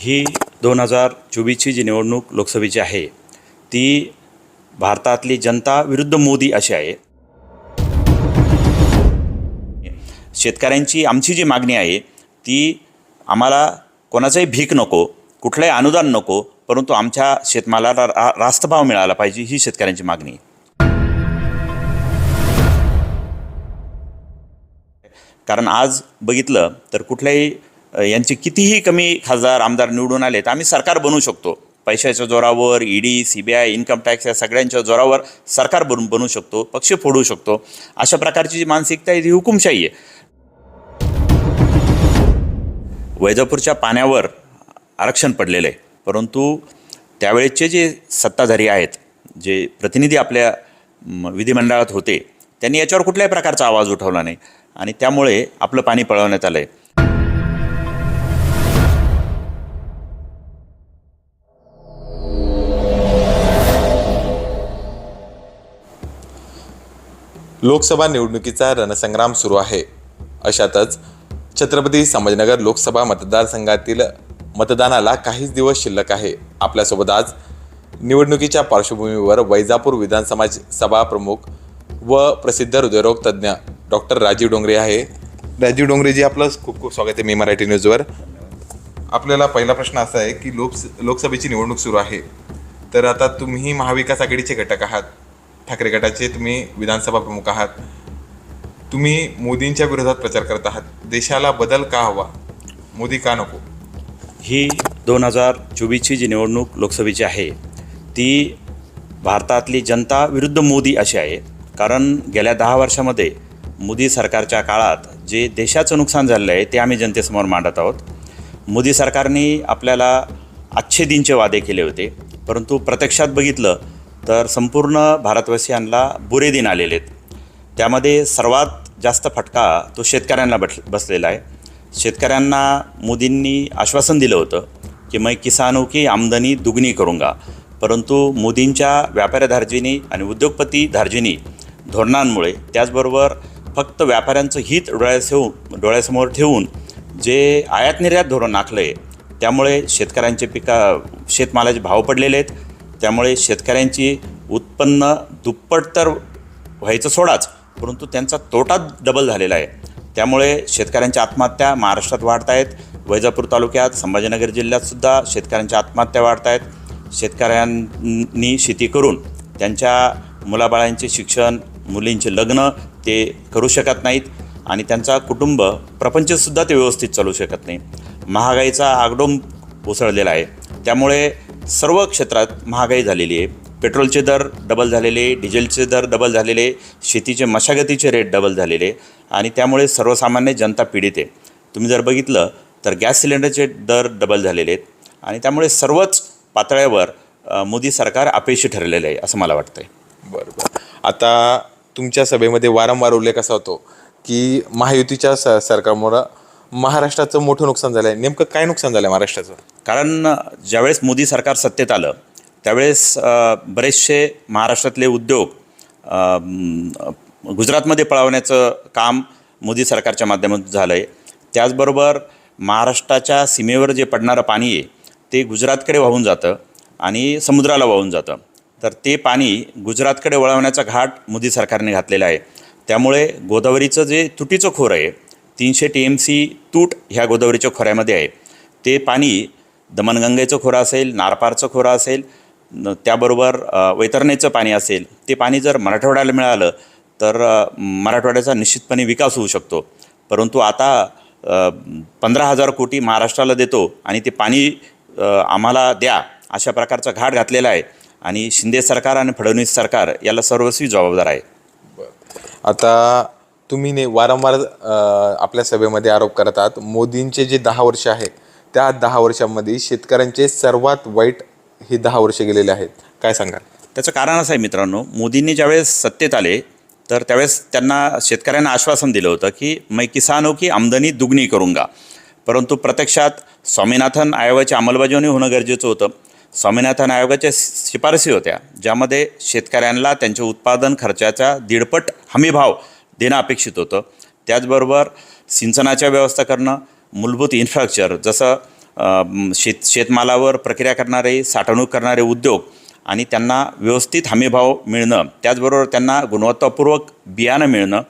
ही दोन हजार चोवीसची जी निवडणूक लोकसभेची आहे ती भारतातली जनता विरुद्ध मोदी अशी आहे. शेतकऱ्यांची आमची जी मागणी आहे ती आम्हाला कोणाचाही भीक नको कुठलंही अनुदान नको परंतु आमच्या शेतमालाला रा मिळाला पाहिजे ही शेतकऱ्यांची मागणी. कारण आज बघितलं तर कुठल्याही यांचे कितीही कमी खासदार आमदार निवडून आले तर आम्ही सरकार बनवू शकतो. पैशाच्या जोरावर E D C B I income tax या सगळ्यांच्या जोरावर सरकार बनू बनवू शकतो पक्ष फोडू शकतो. अशा प्रकारची जी मानसिकता आहे ती हुकुमशाही आहे. वैजापूरच्या पाण्यावर आरक्षण पडलेलं आहे. परंतु त्यावेळेचे जे सत्ताधारी आहेत जे प्रतिनिधी आपल्या विधिमंडळात होते त्यांनी याच्यावर कुठल्याही प्रकारचा आवाज उठवला नाही. आणि त्यामुळे आपलं पाणी पळवण्यात आलं आहे लोकसभा निवडणुकीचा रणसंग्राम सुरू आहे. अशातच छत्रपती संभाजीनगर लोकसभा मतदारसंघातील मतदानाला काहीच दिवस शिल्लक आहे. आपल्यासोबत आज निवडणुकीच्या पार्श्वभूमीवर वैजापूर विधानसभा सभा प्रमुख व प्रसिद्ध हृदयरोग तज्ज्ञ डॉक्टर राजीव डोंगरे आहे. राजीव डोंगरेजी आपलं खूप खूप स्वागत आहे मी मराठी न्यूजवर. आपल्याला पहिला प्रश्न असा आहे की लोकस लोकसभेची निवडणूक सुरू आहे. तर आता तुम्ही महाविकास आघाडीचे घटक आहात. ठाकरे गटाचे तुम्ही विधानसभा प्रमुख आहात. तुम्ही मोदींच्या विरोधात प्रचार करत आहात. देशाला बदल का हवा? मोदी का नको? ही दोन हजार चोवीसची जी निवडणूक लोकसभेची आहे ती भारतातली जनता विरुद्ध मोदी अशी आहे. कारण गेल्या दहा वर्षामध्ये मोदी सरकारच्या काळात जे देशाचं नुकसान झालेलं आहे ते आम्ही जनतेसमोर मांडत आहोत. मोदी सरकारने आपल्याला अच्छे दिनचे वादे केले होते. परंतु प्रत्यक्षात बघितलं तर संपूर्ण भारतवासियांना बुरे दिन आलेले आहेत. त्यामध्ये सर्वात जास्त फटका तो शेतकऱ्यांना बट बसलेला आहे. शेतकऱ्यांना मोदींनी आश्वासन दिलं होतं की मैं किसानो की आमदनी दुगणी करूंगा. परंतु मोदींच्या व्यापारी धार्जिनी आणि उद्योगपती धार्जिनी धोरणांमुळे त्याचबरोबर फक्त व्यापाऱ्यांचं हित डोळ्यासमोर डोळ्यासमोर ठेवून जे आयात निर्यात धोरण आखलं आहे त्यामुळे शेतकऱ्यांचे पिका शेतमालाचे भाव पडलेले आहेत. त्यामुळे शेतकऱ्यांची उत्पन्न दुप्पट तर व्हायचं सोडाच परंतु त्यांचा तोटा डबल झालेला आहे. त्यामुळे शेतकऱ्यांच्या आत्महत्या महाराष्ट्रात वाढत आहेत. वैजापूर तालुक्यात संभाजीनगर जिल्ह्यातसुद्धा शेतकऱ्यांच्या आत्महत्या वाढत आहेत. शेतकऱ्यांनी शेती करून त्यांच्या मुलाबाळांचे शिक्षण मुलींचे लग्न ते करू शकत नाहीत आणि त्यांचा कुटुंब प्रपंचसुद्धा ते व्यवस्थित चालू शकत नाही. महागाईचा आगडोंब उसळलेला आहे. त्यामुळे सर्व क्षेत्रात महागाई झालेली आहे. पेट्रोलचे दर डबल झालेले डिझेलचे दर डबल झालेले शेतीचे मशागतीचे रेट डबल झालेले आणि त्यामुळे सर्वसामान्य जनता पीडित आहे. तुम्ही जर बघितलं तर गॅस सिलेंडरचे दर डबल झालेले आहेत आणि त्यामुळे सर्वच पातळ्यावर मोदी सरकार अपयशी ठरलेलं आहे असं मला वाटतं आहे बरं बरं. आता तुमच्या सभेमध्ये वारंवार उल्लेख असा होतो की महायुतीच्या स सरकारमुळं महाराष्ट्राचं मोठं नुकसान झालं आहे नेमकं काय नुकसान झालं आहे महाराष्ट्राचं? कारण ज्यावेळेस मोदी सरकार सत्तेत आलं त्यावेळेस बरेचसे महाराष्ट्रातले उद्योग गुजरातमध्ये पळवण्याचं काम मोदी सरकारच्या माध्यमातून झालं आहे त्याचबरोबर महाराष्ट्राच्या सीमेवर जे पडणारं पाणी आहे ते गुजरातकडे वाहून जातं आणि समुद्राला वाहून जातं. तर ते पाणी गुजरातकडे वळवण्याचा घाट मोदी सरकारने घातलेला आहे. त्यामुळे गोदावरीचं जे तुटीचं खोर आहे तीनशे टी एम सी तूट ह्या गोदावरीच्या खोऱ्यामध्ये आहे. ते पाणी दमणगंगेचं खोरं असेल नारपारचं खोरं असेल त्याबरोबर वैतरणेचं पाणी असेल ते पाणी जर मराठवाड्याला मिळालं तर मराठवाड्याचा निश्चितपणे विकास होऊ शकतो. परंतु आता पंधरा हजार कोटी महाराष्ट्राला देतो आणि ते पाणी आम्हाला द्या अशा प्रकारचा घाट घातलेला आहे. आणि शिंदे सरकार आणि फडणवीस सरकार याला सर्वस्वी जबाबदार आहे. आता तुम्ही ने वारंवार आपल्या सभेमध्ये आरोप करत आहात. मोदींचे जे दहा वर्ष आहे त्या दहा वर्षामध्ये शेतकऱ्यांचे सर्वात वाईट हे दहा वर्ष गेलेले आहेत. काय सांगाल? त्याचं कारण असं आहे मित्रांनो मोदींनी ज्यावेळेस सत्तेत आले तर त्यावेळेस त्यांना शेतकऱ्यांना आश्वासन दिलं होतं की मै किसानो हो की आमदनी दुगनी करूंगा परंतु प्रत्यक्षात स्वामीनाथन आयोगाची अंमलबजावणी होणं गरजेचं होतं. स्वामीनाथन आयोगाच्या शिफारसी होत्या ज्यामध्ये शेतकऱ्यांना त्यांच्या उत्पादन खर्चाचा दीडपट हमीभाव देणं अपेक्षित होतं. त्याचबरोबर सिंचनाच्या व्यवस्था करणं मूलभूत इन्फ्रास्ट्रक्चर जसं शेत शेतमालावर प्रक्रिया करणारे साठवणूक करणारे उद्योग आणि त्यांना व्यवस्थित हमीभाव मिळणं त्याचबरोबर त्यांना गुणवत्तापूर्वक बियाणं मिळणं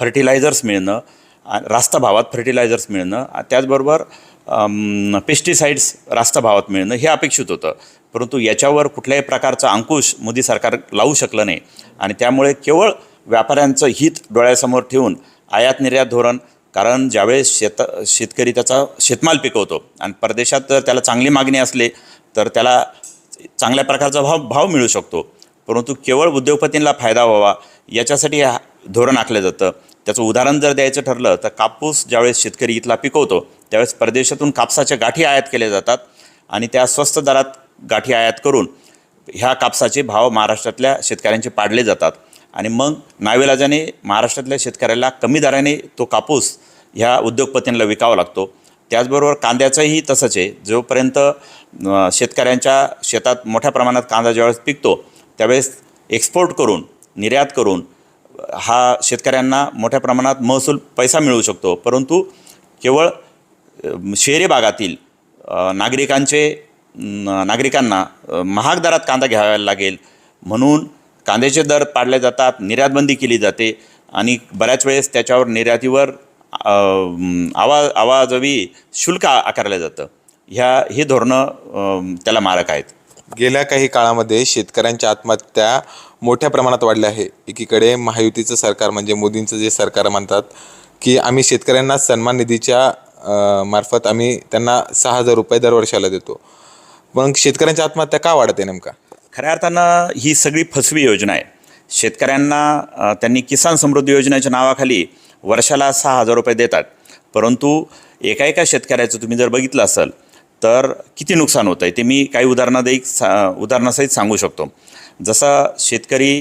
फर्टिलायझर्स मिळणं रास्ता रास्त भावात फर्टिलायझर्स मिळणं त्याचबरोबर पेस्टिसाइड्स रास्त भावात मिळणं हे अपेक्षित होतं. परंतु याच्यावर कुठल्याही प्रकारचा अंकुश मोदी सरकार लावू शकलं नाही आणि त्यामुळे केवळ व्यापाऱ्यांचं हित डोळ्यासमोर ठेवून आयात निर्यात धोरण कारण ज्यावेळेस शेत शेतकरी त्याचा शेतमाल पिकवतो आणि परदेशात जर त्याला चांगली मागणी असली तर त्याला चांगल्या प्रकारचा भाव भाव मिळू शकतो. परंतु केवळ उद्योगपतींना फायदा व्हावा याच्यासाठी हा धोरण आखलं जातं. त्याचं उदाहरण जर द्यायचं ठरलं तर कापूस ज्यावेळेस शेतकरी इथला पिकवतो त्यावेळेस परदेशातून कापसाच्या गाठी आयात केल्या जातात आणि त्या स्वस्त दरात गाठी आयात करून ह्या कापसाचे भाव महाराष्ट्रातल्या शेतकऱ्यांचे पाडले जातात. आणि मग नाविलाजाने महाराष्ट्रातल्या शेतकऱ्याला कमी दराने तो कापूस ह्या उद्योगपतींना विकावा लागतो. त्याचबरोबर कांद्याचंही तसंच आहे. जोपर्यंत शेतकऱ्यांच्या शेतात मोठ्या प्रमाणात कांदा ज्यावेळेस पिकतो त्यावेळेस एक्सपोर्ट करून निर्यात करून हा शेतकऱ्यांना मोठ्या प्रमाणात महसूल पैसा मिळू शकतो. परंतु केवळ शहरी भागातील नागरिकांचे नागरिकांना महाग दरात कांदा घ्यावा लागेल. म्हणून कांद्याचे दर पाडले जातात निर्यातबंदी केली जाते आणि बऱ्याच वेळेस त्याच्यावर निर्यातीवर आवाज आवा आवाजवी शुल्क आकारलं जातं. ह्या ही धोरणं त्याला मारक आहेत. गेल्या काही काळामध्ये शेतकऱ्यांच्या आत्महत्या मोठ्या प्रमाणात वाढल्या आहे. एकीकडे महायुतीचं सरकार म्हणजे मोदींचं जे सरकार म्हणतात की आम्ही शेतकऱ्यांना सन्मान निधीच्या मार्फत आम्ही त्यांना सहा हजार रुपये दरवर्षाला देतो. मग शेतकऱ्यांच्या आत्महत्या का वाढत आहे नेमका? खऱ्या अर्थानं ही सगळी फसवी योजना आहे. शेतकऱ्यांना त्यांनी किसान समृद्धी योजनेच्या नावाखाली वर्षाला सहा हजार रुपये देतात. परंतु एका एका शेतकऱ्याचं तुम्ही जर बघितलं असेल तर किती नुकसान होतं आहे ते मी काही उदाहरणादायी सा उदाहरणासहित सांगू शकतो. जसा शेतकरी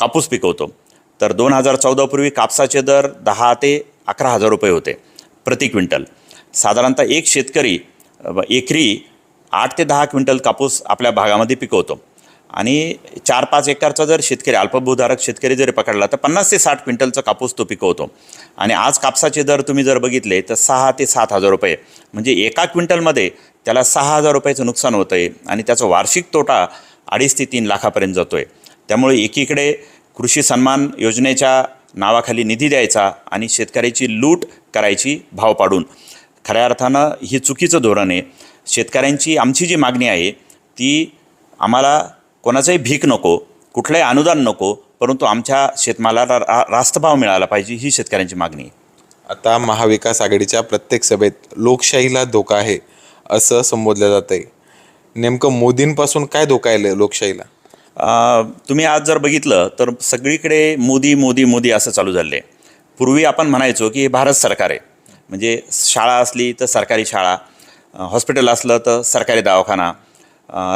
कापूस पिकवतो तर दोन हजार चौदापूर्वी कापसाचे दर दहा ते अकरा हजार रुपये होते प्रति क्विंटल. साधारणतः एक शेतकरी एकरी आठ ते दहा क्विंटल कापूस आपल्या भागामध्ये पिकवतो. आणि चार पाच एकरचा जर शेतकरी अल्पभूधारक शेतकरी जरी पकडला तर पन्नास ते साठ क्विंटलचा कापूस तो पिकवतो. आणि आज कापसाचे दर तुम्ही जर बघितले तर सहा ते सात हजार रुपये. म्हणजे एका क्विंटलमध्ये त्याला सहा हजार रुपयाचं नुकसान होतं आहे आणि त्याचा वार्षिक तोटा अडीच ते तीन लाखापर्यंत जातो आहे त्यामुळे एकीकडे कृषी सन्मान योजनेच्या नावाखाली निधी द्यायचा आणि शेतकऱ्याची लूट करायची भाव पाडून. खऱ्या अर्थानं हे चुकीचं धोरण आहे. शेतकऱ्यांची आमची जी मागणी आहे ती आम्हाला कोणाचाही भीक नको कुठलंही अनुदान नको परंतु आमच्या शेतमालाला रा रास्त भाव मिळाला पाहिजे ही शेतकऱ्यांची मागणी आहे. आता महाविकास आघाडीच्या प्रत्येक सभेत लोकशाहीला धोका आहे असं संबोधलं जात आहे नेमकं मोदींपासून काय धोका आहे लोकशाहीला? तुम्ही आज जर बघितलं तर सगळीकडे मोदी मोदी मोदी असं चालू झालं आहे पूर्वी आपण म्हणायचो की हे भारत सरकार आहे. म्हणजे शाळा असली तर सरकारी शाळा हॉस्पिटल असलं तर सरकारी दवाखाना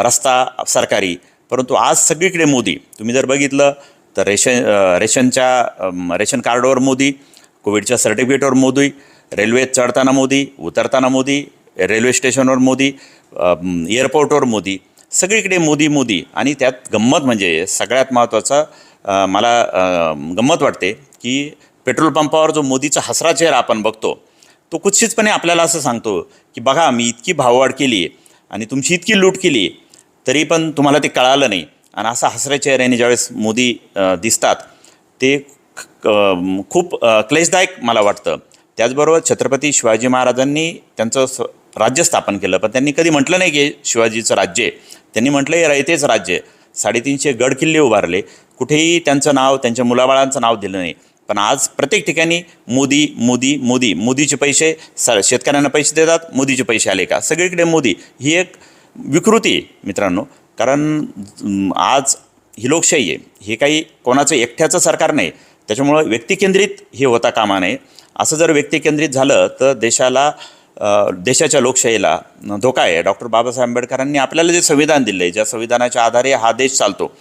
रस्ता सरकारी. परंतु आज सगळीकडे मोदी. तुम्ही जर बघितलं तर रेशन रेशनच्या रेशन कार्डवर मोदी कोविडच्या सर्टिफिकेटवर मोदी रेल्वेत चढताना मोदी उतरताना मोदी रेल्वे स्टेशनवर मोदी एअरपोर्टवर मोदी. सगळीकडे मोदी मोदी. आणि त्यात गंमत म्हणजे सगळ्यात महत्त्वाचा मला गंमत वाटते की पेट्रोल पंपावर जो मोदीचा हसरा चेहरा आपण बघतो तो कुत्सितपणे आपल्याला असं सांगतो की बघा मी इतकी भाववाढ केली आहे आणि तुमची इतकी लूट केली आहे तरी पण तुम्हाला ते कळालं नाही. आणि असा हसऱ्या चेहऱ्याने ज्यावेळेस मोदी दिसतात ते ख- खूप क्लेशदायक मला वाटतं. त्याचबरोबर छत्रपती शिवाजी महाराजांनी त्यांचं स राज्य स्थापन केलं पण त्यांनी कधी म्हटलं नाही की शिवाजीचं राज्य त्यांनी म्हटलं हे रयतेच राज्य साडेतीनशे गड किल्ले उभारले. कुठेही त्यांचं नाव त्यांच्या मुलाबाळांचं नाव दिलं नाही. पण आज प्रत्येक ठिकाणी मोदी मोदी मोदी. मोदीचे पैसे स शेतकऱ्यांना पैसे देतात मोदीचे पैसे आले का? सगळीकडे मोदी. ही एक विकृती आहे मित्रांनो. कारण आज ही लोकशाही आहे. हे काही कोणाचं एकट्याचं सरकार नाही. त्याच्यामुळं व्यक्तिकेंद्रित हे होता कामा नये. असं जर व्यक्तिकेंद्रित झालं तर देशाला देशाच्या लोकशाहीला धोका आहे. डॉक्टर बाबासाहेब आंबेडकरांनी आपल्याला जे संविधान दिलं आहे ज्या संविधानाच्या आधारे हा देश चालतो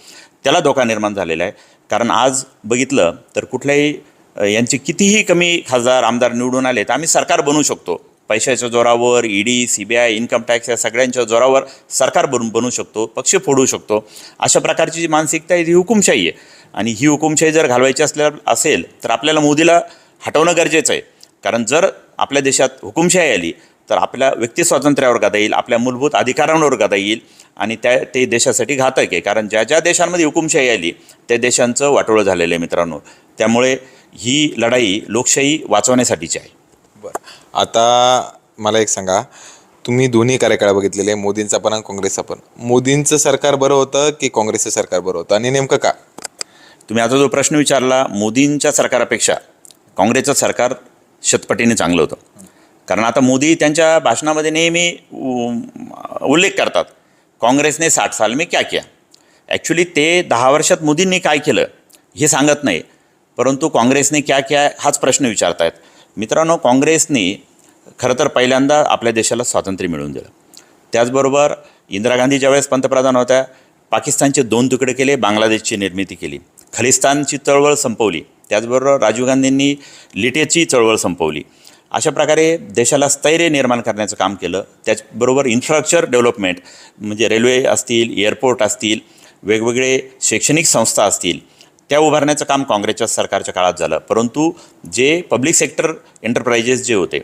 त्याला धोका निर्माण झालेला आहे. कारण आज बघितलं तर कुठल्याही यांचे कितीही कमी खासदार आमदार निवडून आले तर आम्ही सरकार बनवू शकतो. पैशाच्या जोरावर ED C B I income tax या सगळ्यांच्या जोरावर सरकार बनू बनवू शकतो पक्ष फोडू शकतो. अशा प्रकारची जी मानसिकता आहे ती हुकुमशाही आहे. आणि ही हुकुमशाही जर घालवायची असल्या असेल तर आपल्याला मोदीला हटवणं गरजेचं आहे. कारण जर आपल्या देशात हुकुमशाही आली तर आपल्या व्यक्ती स्वातंत्र्यावर गादा येईल आपल्या मूलभूत अधिकारांवर गादा येईल आणि त्या ते देशासाठी घातक आहे. कारण ज्या ज्या देशांमध्ये हुकुमशाही आली त्या देशांचं वाटोळं झालेलं आहे मित्रांनो. त्यामुळे ही लढाई लोकशाही वाचवण्यासाठीची आहे. बरं. आता मला एक सांगा. तुम्ही दोन्ही कार्यकाळ बघितलेले मोदींचा पण आणि काँग्रेसचा पण. मोदींचं सरकार बरं होतं की काँग्रेसचं सरकार बरं होतं? आणि नेमकं का? तुम्ही आता जो प्रश्न विचारला मोदींच्या सरकारापेक्षा काँग्रेसचं सरकार शतपटीने चांगलं होतं. कारण आता मोदी त्यांच्या भाषणामध्ये नेहमी उ- उल्लेख करतात काँग्रेसने साठ साल मी क्या किया? ॲक्च्युली ते दहा वर्षात मोदींनी काय केलं हे सांगत नाही परंतु काँग्रेसने क्या किया हाच प्रश्न विचारतायत. मित्रांनो काँग्रेसने खरं तर पहिल्यांदा आपल्या देशाला स्वातंत्र्य मिळवून दिलं. त्याचबरोबर इंदिरा गांधी ज्यावेळेस पंतप्रधान होत्या पाकिस्तानचे दोन तुकडे केले बांगलादेशची निर्मिती केली खलिस्तानची चळवळ संपवली त्याचबरोबर राजीव गांधींनी लिटेची चळवळ संपवली. अशा प्रकारे देशाला स्थैर्य निर्माण करण्याचं काम केलं. त्याचबरोबर इन्फ्रास्ट्रक्चर डेव्हलपमेंट म्हणजे रेल्वे असतील एअरपोर्ट असतील वेगवेगळे शैक्षणिक संस्था असतील त्या उभारण्याचं काम काँग्रेसच्या सरकारच्या काळात झालं. परंतु जे पब्लिक सेक्टर एंटरप्राइजेस जे होते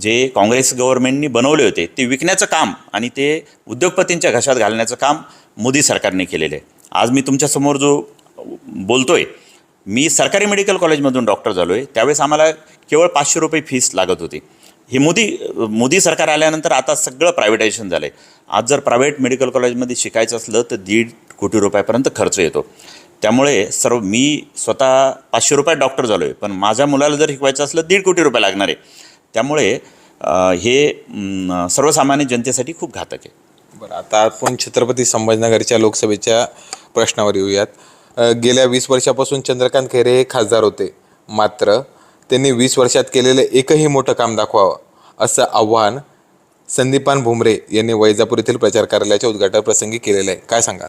जे काँग्रेस गव्हर्नमेंटनी बनवले होते ते विकण्याचं काम आणि ते उद्योगपतींच्या घशात घालण्याचं काम मोदी सरकारने केलेलं आहे. आज मी तुमच्यासमोर जो बोलतोय मी सरकारी मेडिकल कॉलेजमधून डॉक्टर झालो आहे त्यावेळेस आम्हाला केवळ पाचशे रुपये फीस लागत होती. ही मोदी मोदी सरकार आल्यानंतर आता सगळं प्रायव्हेटायझेशन झालं आहे आज जर प्रायव्हेट मेडिकल कॉलेजमध्ये शिकायचं असलं तर दीड कोटी रुपयापर्यंत खर्च येतो. त्यामुळे सर्व मी स्वतः पाचशे रुपयात डॉक्टर झालो आहे पण माझ्या मुलाला जर शिकवायचं असलं दीड कोटी रुपये लागणार आहे. त्यामुळे हे सर्वसामान्य जनतेसाठी खूप घातक आहे. बरं आता आपण छत्रपती संभाजीनगरच्या लोकसभेच्या प्रश्नावर येऊयात. गेल्या वीस वर्षापासून चंद्रकांत खैरे हे खासदार होते. मात्र त्यांनी वीस वर्षात केलेलं एकही मोठं काम दाखवावं असं आव्हान संदीपान भुमरे यांनी वैजापूर येथील प्रचार कार्यालयाच्या उद्घाटन प्रसंगी केलेलं आहे. काय सांगा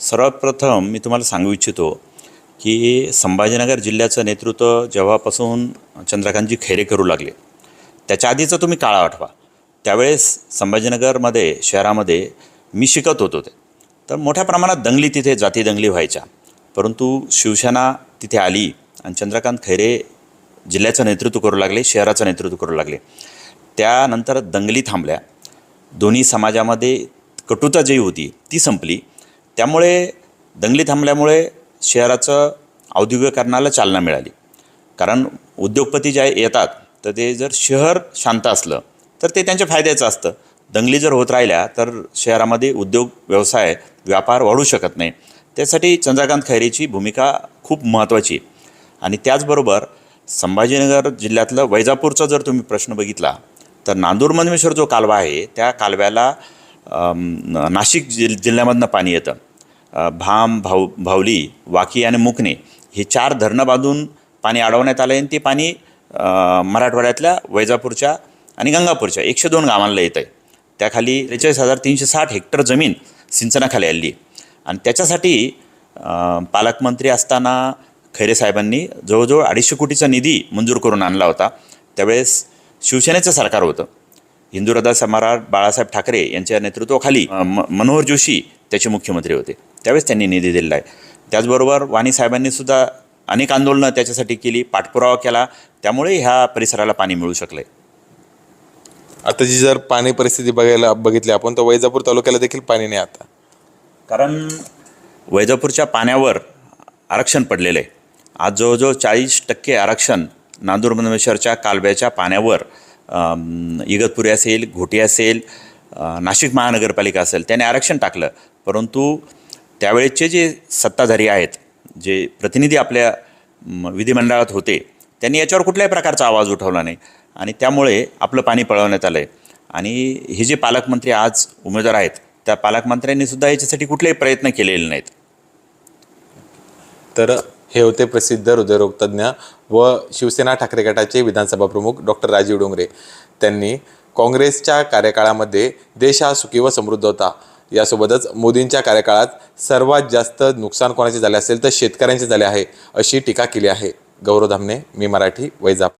सर्वात प्रथम मी तुम्हाला सांगू इच्छितो की संभाजीनगर जिल्ह्याचं नेतृत्व जेव्हापासून चंद्रकांतजी खैरे करू लागले त्याच्या आधीचा तुम्ही काळा आठवा. त्यावेळेस संभाजीनगरमध्ये शहरामध्ये मी शिकत होतो ते. तर मोठ्या प्रमाणात दंगली तिथे जाती दंगली व्हायच्या. परंतु शिवसेना तिथे आली आणि चंद्रकांत खैरे जिल्ह्याचं नेतृत्व करू लागले शहराचं नेतृत्व करू लागले. त्यानंतर दंगली थांबल्या. दोन्ही समाजामध्ये कटुता जी होती ती संपली. त्यामुळे दंगली थांबल्यामुळे शहराचं औद्योगिकरणाला चालना मिळाली. कारण उद्योगपती ज्या येतात तर ते जर शहर शांत असलं तर ते त्यांच्या फायद्याचं असतं. दंगली जर होत राहिल्या तर शहरामध्ये उद्योग व्यवसाय व्यापार वाढू शकत नाही. त्यासाठी चंद्रकांत खैरेची भूमिका खूप महत्त्वाची आहे. आणि त्याचबरोबर संभाजीनगर जिल्ह्यातलं वैजापूरचा जर तुम्ही प्रश्न बघितला तर नांदूर मनमेश्वर जो कालवा आहे त्या कालव्याला नाशिक जिल जिल्ह्यामधनं पाणी येतं. भाम भाऊ भावली वाकी आणि मुकणे हे चार धरणं बांधून पाणी अडवण्यात आलं आहे आणि ते पाणी मराठवाड्यातल्या वैजापूरच्या आणि गंगापूरच्या एकशे दोन गावांना येतं आहे त्याखाली त्रेचाळीस हजार तीनशे साठ हेक्टर जमीन सिंचनाखाली आली आहे. आणि त्याच्यासाठी पालकमंत्री असताना खैरे साहेबांनी जवळजवळ अडीचशे कोटीचा निधी मंजूर करून आणला होता. त्यावेळेस शिवसेनेचं सरकार होतं. हिंदू सम्राट बाळासाहेब ठाकरे यांच्या नेतृत्वाखाली म मनोहर जोशी त्याचे मुख्यमंत्री होते. त्यावेळेस त्यांनी निधी दिलेला आहे. त्याचबरोबर वाणी साहेबांनीसुद्धा अनेक आंदोलनं त्याच्यासाठी केली पाठपुरावा केला. त्यामुळे ह्या परिसराला पाणी मिळू शकलं आहे आता जी जर पाणी परिस्थिती बघायला बघितली आपण तर वैजापूर तालुक्याला देखील पाणी नाही आता. कारण वैजापूरच्या पाण्यावर आरक्षण पडलेलं आहे. आज जवळजवळ चाळीस टक्के आरक्षण नांदूरमधमेश्वरच्या कालव्याच्या पाण्यावर इगतपुरी असेल घोटी असेल नाशिक महानगरपालिका असेल त्याने आरक्षण टाकलं. परंतु त्यावेळेचे जे सत्ताधारी आहेत जे प्रतिनिधी आपल्या विधिमंडळात होते त्यांनी याच्यावर कुठल्याही प्रकारचा आवाज उठवला नाही. आणि त्यामुळे आपलं पाणी पळवण्यात आलं आहे आणि हे जे पालकमंत्री आज उमेदवार आहेत त्या पालकमंत्र्यांनी सुद्धा याच्यासाठी कुठलेही प्रयत्न केलेले नाहीत. तर हे होते प्रसिद्ध हृदयरोग तज्ज्ञ व शिवसेना ठाकरे गटाचे विधानसभा प्रमुख डॉक्टर राजीव डोंगरे. त्यांनी काँग्रेसच्या कार्यकाळामध्ये देश हा सुखी व समृद्ध होता. यासोबतच मोदींच्या कार्यकाळात सर्वात जास्त नुकसान कोणाचे झाले असेल तर शेतकऱ्यांचे झाले आहे अशी टीका केली आहे. गौरव धामणे मी मराठी वैजाप